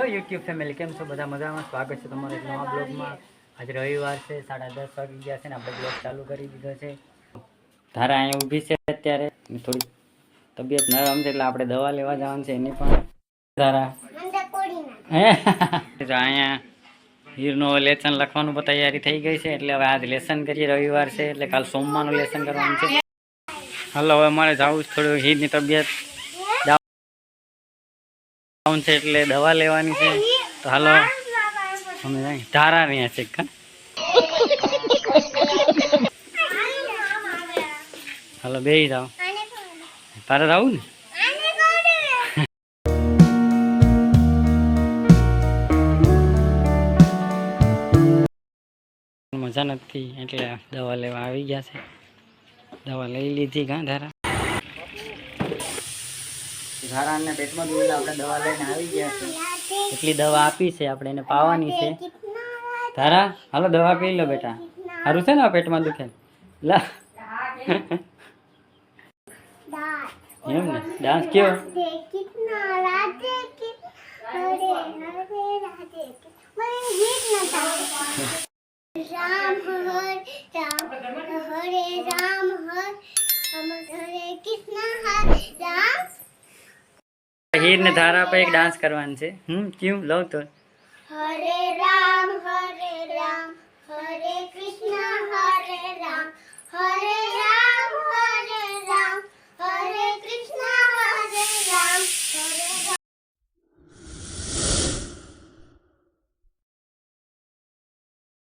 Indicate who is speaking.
Speaker 1: Hello YouTube family, કેમ છો? બધા મજામાં? સ્વાગત છે તમારા નવા બ્લોગમાં. આજે રવિવાર છે, સાડા દસ વાગી ગયા છે ને આપણે બ્લોગ ચાલુ કરી દીધો છે. ધારા અહીંયા ઊભી છે અત્યારે. થોડી તબિયત નરમ છે એટલે આપણે દવા લેવા જવાનું છે, એની પણ. ધારા. હે? અહીંયા હીરનો લેસન લખવાનું પણ તૈયારી થઈ ગઈ છે, એટલે હવે આજ લેસન કરીએ રવિવાર છે, એટલે કાલ સોમવારનું લેસન કરવાનું છે. હાલો, હવે મારે જવું થોડું હીરની તબિયત. ડાઉન છે એટલે દવા લેવાની છે. તો હાલો. અમે ધારા રહ્યા છે હાલો, બે જાઓ તારે જવું ને? મજા નથી, એટલે દવા લેવા આવી ગયા છે. દવા લઈ લીધી કાં ધારા. ધારાને પેટમાં દુખેલા આપણે દવા લઈને આવી ગયા છે. એટલી દવા આપી છે આપણે, એને પાવાની છે. ધારા હાલો દવા પી લો બેટા. સારું છે ને આ પેટમાં દુખે? લા. એમ ને? ડાન્સ કયો?
Speaker 2: રામ હર રામ, હરે રામ, હર રામ, હરે કૃષ્ણ હર રામ
Speaker 1: હીર ને ધારા પર એક ડાન્સ કરવાનું છે. હમ ક્યું? લવ તો.
Speaker 2: હરે રામ